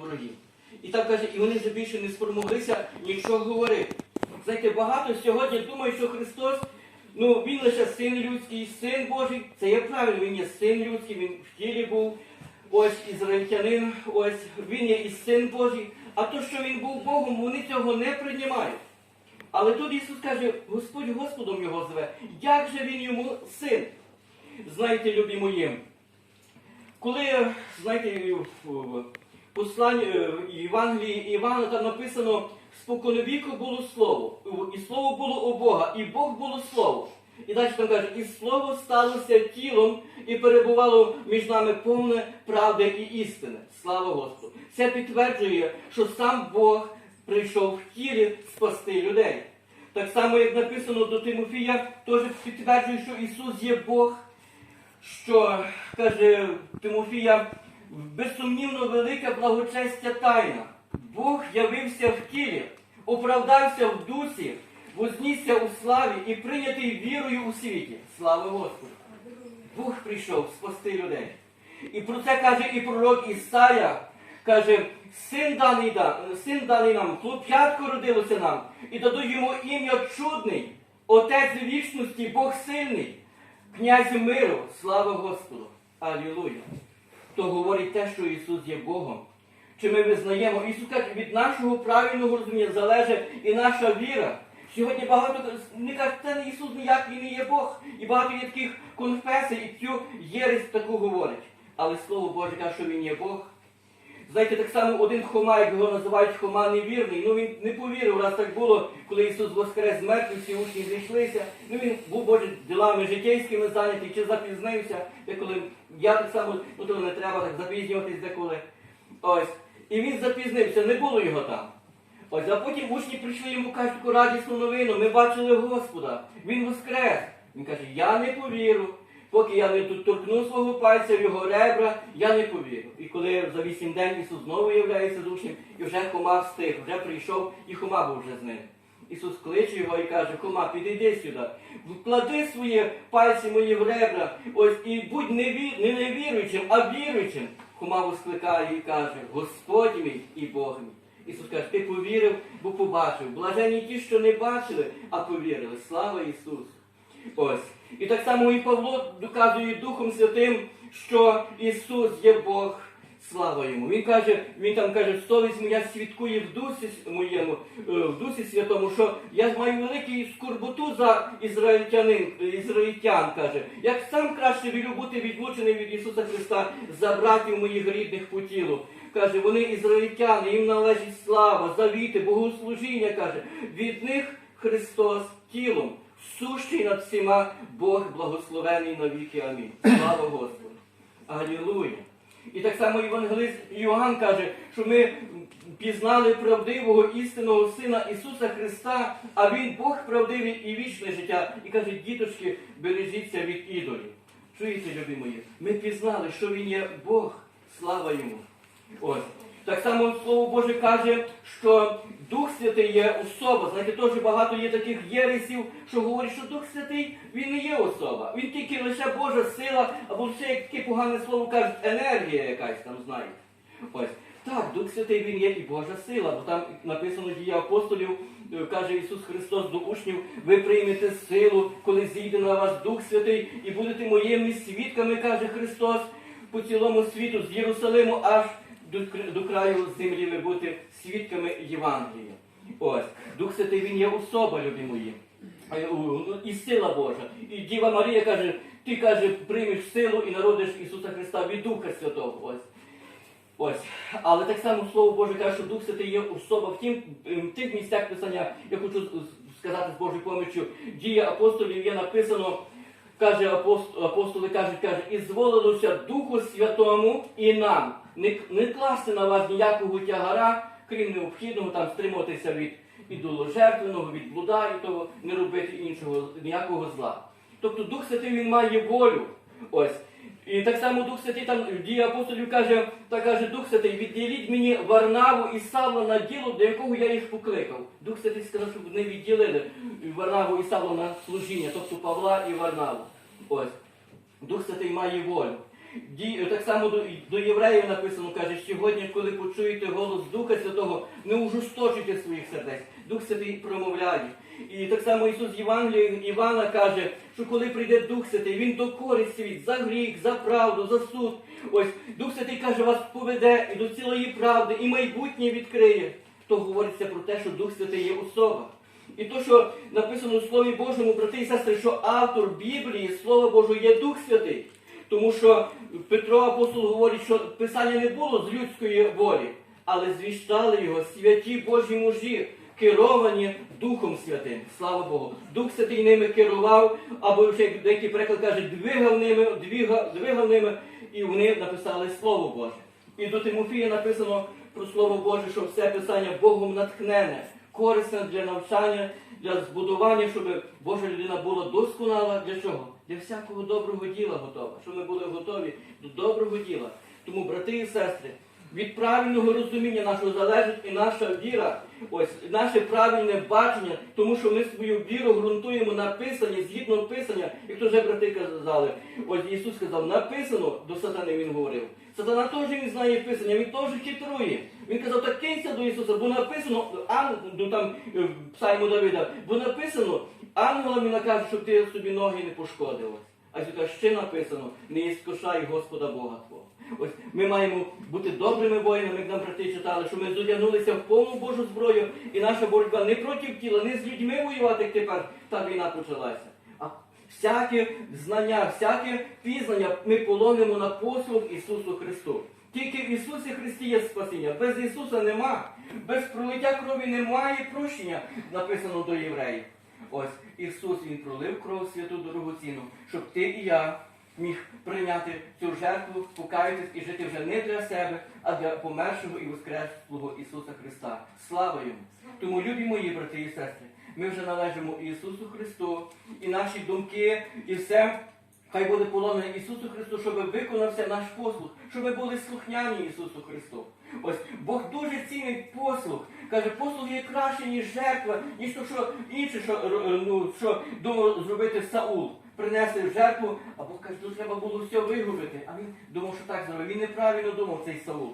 ворогів. І так каже, і вони вже більше не спромоглися нічого говорити. Знаєте, багато сьогодні думають, що Христос, ну він лише син людський, син Божий. Це є правильно, він є син людський, він в тілі був. Ось ізраїльтянин, ось він є і син Божий. А то, що він був Богом, вони цього не приймають. Але тут Ісус каже, Господь Господом його зве. Як же він йому син? Знаєте, любі мої, коли, знаєте, посланні е, Євангелії Івана там написано, споконвіку було слово, і слово було у Бога, і Бог було слово. І далі там каже, і слово сталося тілом і перебувало між нами повне правди і істини. Слава Господу! Це підтверджує, що сам Бог прийшов в тілі спасти людей. Так само, як написано до Тимофія, теж підтверджує, що Ісус є Бог, що каже Тимофія, безсумнівно велика благочестя тайна. Бог явився в тілі, оправдався в дусі, вознісся у славі і прийнятий вірою у світі. Слава Господу! Бог прийшов спасти людей. І про це каже і пророк Ісая, каже, син даний, да- син даний нам, хлоп'ятко родилося нам, і даду йому ім'я чудний, Отець вічності, Бог сильний, князь миру, слава Господу. Алілуя. То говорить те, що Ісус є Богом. Чи ми визнаємо? Ісус від нашого правильного розуміння залежить і наша віра. Сьогодні багато не кажуть, це Ісус ніяк, Він не є Бог. І багато є таких конфесій, і цю єресь таку говорить. Але Слово Боже каже, що Він є Бог. Знаєте, так само один Хома, як його називають Хома невірний, ну він не повірив, раз так було, коли Ісус воскрес з мертвих, всі учні зійшлися. Ну він був, Боже, ділами житейськими зайнятий, чи запізнився, деколи я так само, ну то не треба так запізнюватись деколи. Ось. І він запізнився, не було його там. Ось, а потім учні прийшли йому кажуть таку радісну новину, ми бачили Господа, Він воскрес. Він каже, я не повірю. Поки я не торкну свого пальця в його ребра, я не повірю. І коли за вісім день Ісус знову являється з учнем, і вже Хома встиг, вже прийшов, і Хома був вже з ним. Ісус кличе його і каже, Хома, підійди сюди, вклади свої пальці мої в ребра, ось і будь не, не невіруючим, а віруючим. Хома воскликає і каже, Господь мій і Бог мій. Ісус каже, ти повірив, бо побачив. Блажені ті, що не бачили, а повірили. Слава Ісусу! Ось. І так само і Павло доказує Духом Святим, що Ісус є Бог. Слава йому. Він каже, він там каже, совість моя свідкує в дусі моєму, е, в дусі святому, що я маю велику скорботу за ізраїльтянин, ізраїльтян, каже. Як сам краще вірю бути відлучений від Ісуса Христа за братів моїх рідних по тілу. Каже, вони ізраїльтяни, їм належить слава, завіти, богослужіння, каже. Від них Христос тілом, сущий над всіма Бог благословений навіки. Амінь. Слава Господу. Алілуя. І так само Євангелист Йоанн каже, що ми пізнали правдивого істинного Сина Ісуса Христа, а Він Бог правдивий і вічне життя. І каже, діточки, бережіться від ідолів. Чуєте, любі мої? Ми пізнали, що Він є Бог, слава йому. Ось. Так само Слово Боже каже, що Дух Святий є особа. Знаєте, теж багато є таких єресів, що говорять, що Дух Святий він не є особа. Він тільки лише Божа сила, або все як таке погане слово кажуть, енергія якась там, знаєте. Ось. Так, Дух Святий він є і Божа сила, бо там написано дія апостолів, е, каже Ісус Христос до учнів, ви приймете силу, коли зійде на вас Дух Святий, і будете моїми свідками, каже Христос, по цілому світу, з Єрусалиму аж до, краю землі ви будете свідками Євангелія. Ось, Дух Святий він є особа, любі мої. Ну, І сила Божа. І Діва Марія каже, ти каже, приймеш силу і народиш Ісуса Христа від Духа Святого. Ось. Ось. Але так само Слово Боже каже, що Дух Святий є особа в, тім, в тих місцях Писання, я хочу сказати з Божою поміччю, дія апостолів є написано, каже апост- апостоли кажуть, каже, і зволилося Духу Святому і нам не, не класти на вас ніякого тягара, крім необхідного там стримуватися від ідоложертвеного, від блуда і того, не робити іншого ніякого зла. Тобто Дух Святий він має волю. Ось. І так само Дух Святий там дії апостолів каже, та каже Дух Святий, відділіть мені Варнаву і Савла на діло, до якого я їх покликав. Дух Святий сказав, щоб вони відділили Варнаву і Савла на служіння, тобто Павла і Варнаву. Ось. Дух Святий має волю. Так само до, до євреїв написано, каже, сьогодні, коли почуєте голос Духа Святого, не ужесточуйте своїх сердець. Дух Святий промовляє. І так само Ісус Євангелія Івана каже, що коли прийде Дух Святий, Він докорить світ за гріх, за правду, за суд. Ось Дух Святий каже, вас поведе і до цілої правди, і майбутнє відкриє. То говориться про те, що Дух Святий є особа. І то, що написано у Слові Божому, брати і сестри, що автор Біблії, Слова Божого, є Дух Святий. Тому що Петро апостол говорить, що Писання не було з людської волі, але звіщали його святі Божі мужі, керовані Духом Святим. Слава Богу. Дух Святий ними керував, або як деякі приклад каже, двигав ними, двигав ними, і вони написали Слово Боже. І до Тимофія написано про Слово Боже, що все Писання Богом натхнене, корисне для навчання, для збудування, щоб Божа людина була досконала. Для чого? Для всякого доброго діла готова, щоб ми були готові до доброго діла. Тому, брати і сестри, від правильного розуміння нашого залежить і наша віра, ось наше правильне бачення, тому що ми свою віру ґрунтуємо на писанні, згідно писання, як то вже брати казали. Ось Ісус сказав, написано до сатани Він говорив. Сатана теж він знає писання, він теж хитрує. Він казав, так кинься до Ісуса, бо написано, ан, ну, там е, псальму Давида, бо написано, ангелам він накаже, щоб ти собі ноги не пошкодив. А сюди ще написано, не іскушай Господа Бога Твого. Ось ми маємо бути добрими воїнами, як нам брати читали, що ми зодягнулися в повну Божу зброю, і наша боротьба не проти тіла, не з людьми воювати, як тепер та війна почалася. А всяке знання, всяке пізнання ми полонимо на послуг Ісусу Христу. Тільки в Ісусі Христі є спасіння. Без Ісуса нема. Без пролиття крові немає прощення, написано до євреїв. Ось Ісус Він пролив кров святу дорогоцінну, щоб ти і я міг прийняти цю жертву, покаятись і жити вже не для себе, а для помершого і воскреслого Ісуса Христа. Слава йому! Тому, любі мої брати і сестри, ми вже належимо Ісусу Христу, і наші думки, і все. Хай буде полонене Ісусу Христу, щоб виконався наш послуг, щоб ми були слухняні Ісусу Христу. Ось Бог дуже цінить послуг. Каже, послуг є краще, ніж жертва, ніж то, що інше, що, ну, що думав зробити Саул. Принесли в жертву, а Бог каже, тут треба було все вигубити. А він думав, що так зробив. Він неправильно думав цей Саул.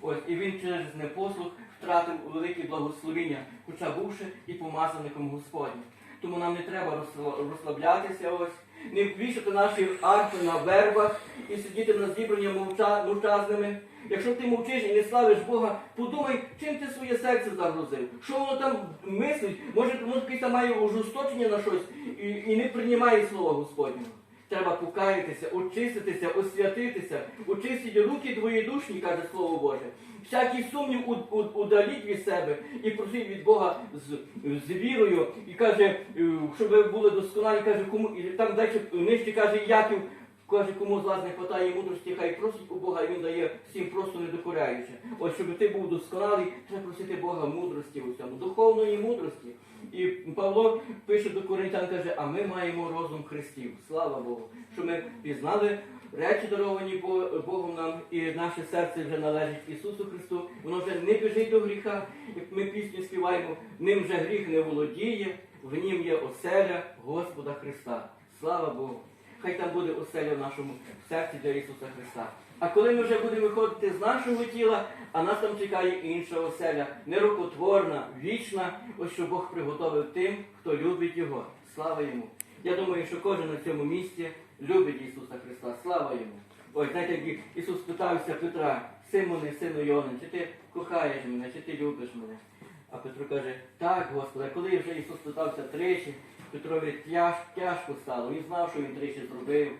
Ось, і він через непослух втратив велике благословіння, хоча бувши і помазаником Господнім. Тому нам не треба розсла- розслаблятися ось, не вішати наші арфи на вербах і сидіти на зібранні мовча, мовчазними. Якщо ти мовчиш і не славиш Бога, подумай, чим ти своє серце загрузив. Що воно там мислить? Може, воно там має ужесточення на щось і, і не приймає слова Господнього. Треба покаятися, очиститися, освятитися, очистити руки твої душні, каже Слово Боже. Всякий сумнів удаліть від себе і просіть від Бога з, з вірою. І каже, е, щоб ви були досконалі, каже, кому і там далі нижче каже Яків, каже, кому з вас не хватає мудрості, хай просить у Бога, і він дає всім просто не докоряючи. Ось щоб ти був досконалий, треба просити Бога мудрості у цьому, духовної мудрості. І Павло пише до Коринтян, каже, а ми маємо розум Христів. Слава Богу, що ми пізнали речі, даровані Богом нам, і наше серце вже належить Ісусу Христу. Воно вже не біжить до гріха, як ми пісню співаємо, ним вже гріх не володіє, в нім є оселя Господа Христа. Слава Богу. Хай там буде оселя в нашому серці для Ісуса Христа. А коли ми вже будемо виходити з нашого тіла, а нас там чекає інша оселя, нерукотворна, вічна, ось що Бог приготовив тим, хто любить Його. Слава йому! Я думаю, що кожен на цьому місці любить Ісуса Христа. Слава йому! Ой, знаєте, як Ісус питався Петра, Симоне, сину Йонин, чи ти кохаєш мене, чи ти любиш мене? А Петро каже, так, Господи, а коли вже Ісус питався тричі, Петрові тяж, тяжко стало. Він знав, що він тричі зробив.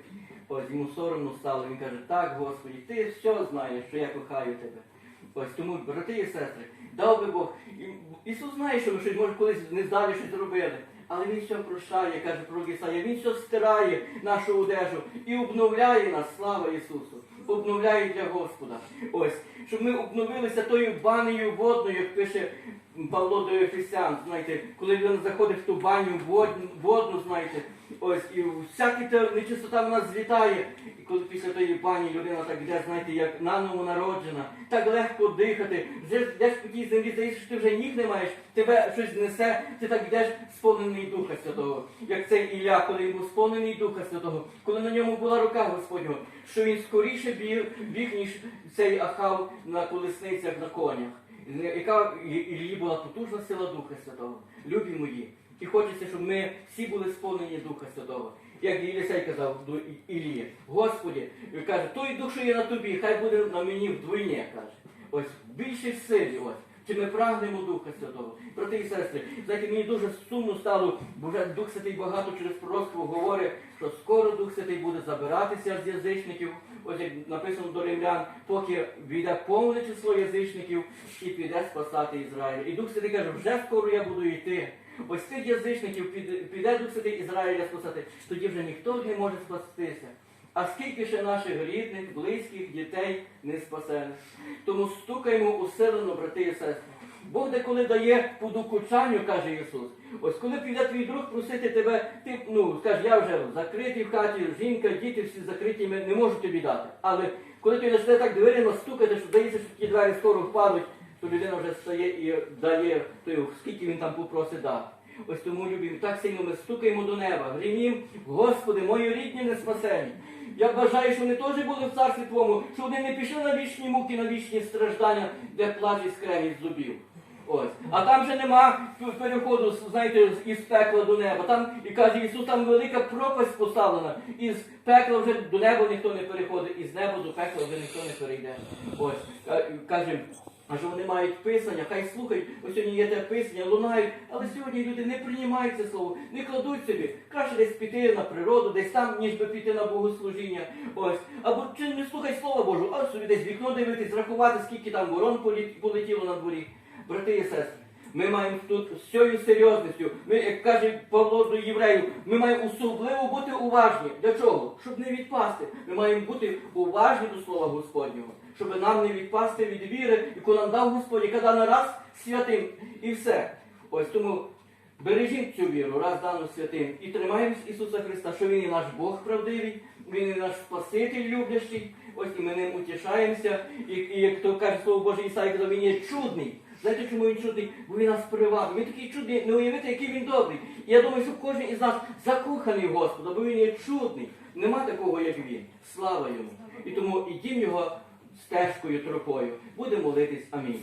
Ось йому соромно стало. Він каже, так, Господи, ти все знаєш, що я кохаю тебе. Ось тому, брати і сестри, дав би Бог. Ісус знає, що ми щось може колись не здалі щось зробили. Але Він все прощає, каже про Ісая, Він все стирає нашу одежу і обновляє нас, слава Ісусу. Обновляє для Господа. Ось, щоб ми обновилися тою банею водною, як пише Павло до Ефесян, знаєте, коли він заходить в ту баню водну, знаєте, ось, і всяка та нечистота в нас злітає. Коли після тої пані людина так йде, знаєте, як наново народжена, так легко дихати, вже йдеш по тій землі, здається, що ти вже ніг не маєш, тебе щось несе, ти так йдеш сповнений Духа Святого. Як цей Ілля, коли він був сповнений Духа Святого, коли на ньому була рука Господнього, що він скоріше біг, біг ніж цей Ахав на колесницях на конях. Яка Іллі була потужна сила Духа Святого. Любі мої. І хочеться, щоб ми всі були сповнені Духа Святого. Як Єлісей казав до Ілії, Господі, він каже, той дух, що є на тобі, хай буде на мені вдвойні, каже. Ось в більшій силі, ось. Чи ми прагнемо Духа Святого? Брати і сестри, знаєте, мені дуже сумно стало, бо вже Дух Святий багато через пророцтво говорить, що скоро Дух Святий буде забиратися з язичників. Ось як написано до римлян, поки війде повне число язичників і піде спасати Ізраїль. І Дух Святий каже, вже скоро я буду йти. Ось цих язичників піде, Дух Святий Ізраїля спасати, тоді вже ніхто не може спастися. А скільки ще наших рідних, близьких, дітей не спасених. Тому стукаємо усилено, брати і сестри. Бог деколи дає по докучанню, каже Ісус. Ось коли піде твій друг просити тебе, ти ну скаже, я вже закритий в хаті, жінка, діти всі закриті, ми не можу тобі дати. Але коли ти почне так дверима стукати, що здається, що ті двері скоро впадуть, то людина вже стає і дає, то скільки він там попросить дати. Ось тому любимо, так сильно ми стукаємо до неба, грімім, Господи, мої рідні не спасені. Я бажаю, що вони теж були в царстві Твоєму, що вони не пішли на вічні муки, на вічні страждання, де плач і скрегіт зубів. Ось. А там же нема переходу, знаєте, із пекла до неба. Там, і каже Ісус, там велика пропасть поставлена. Із пекла вже до неба ніхто не переходить, із неба до пекла вже ніхто не перейде. Ось. Каже, а що вони мають писання, хай слухають, ось сьогодні є те писання, лунають, але сьогодні люди не приймають це слово, не кладуть собі. Краще десь піти на природу, десь там, ніж би піти на богослужіння. Ось. Або чи не слухай Слова Божого, а собі десь вікно дивитись, рахувати, скільки там ворон полетіло на дворі. Брати і сестри, ми маємо тут з цією серйозністю, ми, як каже Павло до євреїв, ми маємо особливо бути уважні. Для чого? Щоб не відпасти. Ми маємо бути уважні до Слова Господнього, щоб нам не відпасти від віри, яку нам дав Господь, яка дана раз святим. І все. Ось тому бережіть цю віру, раз дану святим, і тримаємось Ісуса Христа, що Він і наш Бог правдивий, Він і наш Спаситель люблящий. Ось і ми ним утішаємося. І, і як то каже Слово Боже Ісаї, казав, він є чудний. Знаєте, чому він чудний? Бо він нас привабив. Він такий чудний, не уявити, який він добрий. І я думаю, що кожен із нас закоханий в Господа, бо він є чудний. Нема такого, як він. Слава йому. І тому ідім його стежкою, тропою. Будемо молитись. Амінь.